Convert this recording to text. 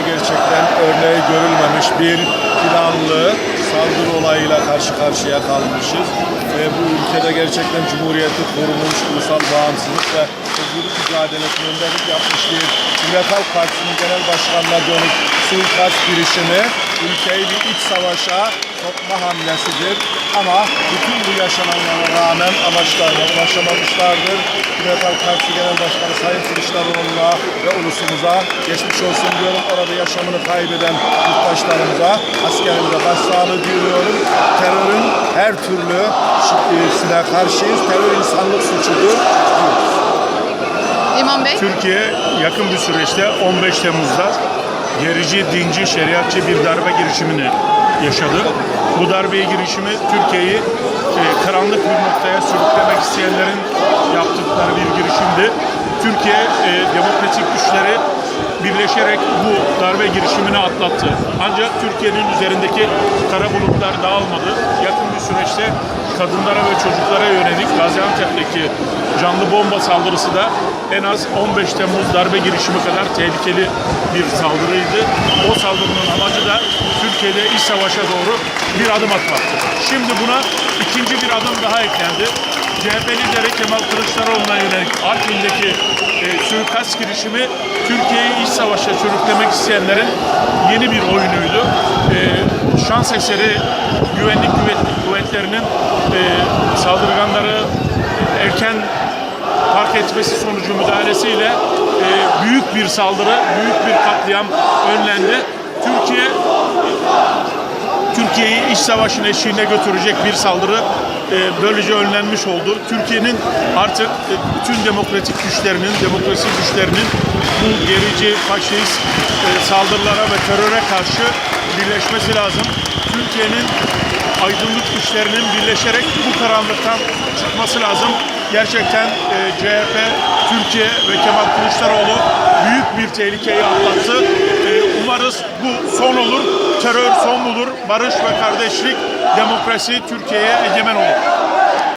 gerçekten örneği görülmemiş bir planlı olayıyla karşı karşıya kalmışız. Ve bu ülkede gerçekten Cumhuriyeti kurmuş, ulusal bağımsızlık ve özgürlük mücadelesine önderlik yapmış bir Cumhuriyet Halk Partisi'nin genel başkanına dönük suikast girişimi ülkeyi bir iç savaşa sokma hamlesidir. Ama bütün bu yaşananlara rağmen amaçlarına ulaşamamışlardır. Cumhuriyet Halk Partisi Genel Başkanı Sayın Kılıçdaroğlu'na ve ulusumuza geçmiş olsun diyorum. Orada yaşamını kaybeden yurttaşlarımıza, askerimize başsağlığı diliyorum. Terörün her türlü şiddetine karşıyız. Terör insanlık suçudur. İmam Bey. Türkiye yakın bir süreçte 15 Temmuz'da gerici, dinci, şeriatçı bir darbe girişimini yaşadı. Bu darbe girişimi Türkiye'yi e, karanlık bir noktaya sürüklemek isteyenlerin yaptıkları bir girişimdi. Türkiye e, demokratik güçleri birleşerek bu darbe girişimini atlattı. Ancak Türkiye'nin üzerindeki kara bulutlar dağılmadı. Yakın bir süreçte kadınlara ve çocuklara yönelik Gaziantep'teki canlı bomba saldırısı da en az 15 Temmuz darbe girişimi kadar tehlikeli bir saldırıydı. O saldırının amacı da Türkiye'de iç savaşa doğru bir adım atmaktı. Şimdi buna ikinci bir adım daha eklendi. CHP lideri Kemal Kılıçdaroğlu'na yönelik Artvin'deki e, suikast girişimi Türkiye'yi savaşa sürüklemek isteyenlerin yeni bir oyunuydu. E, şans eseri güvenlik kuvvet- kuvvetlerinin e, saldırganları erken fark etmesi sonucu müdahalesiyle e, büyük bir saldırı, büyük bir katliam önlendi. Türkiye iç savaşın eşiğine götürecek bir saldırı e, böylece önlenmiş oldu. Türkiye'nin artık e, bütün demokratik güçlerinin, demokrasi güçlerinin bu gerici, faşist e, saldırılara ve teröre karşı birleşmesi lazım. Türkiye'nin aydınlık güçlerinin birleşerek bu karanlıktan çıkması lazım. Gerçekten e, CHP, Türkiye ve Kemal Kılıçdaroğlu büyük bir tehlikeyi atlattı. E, umarız bu son olur, terör son bulur, barış ve kardeşlik, demokrasi Türkiye'ye egemen olur.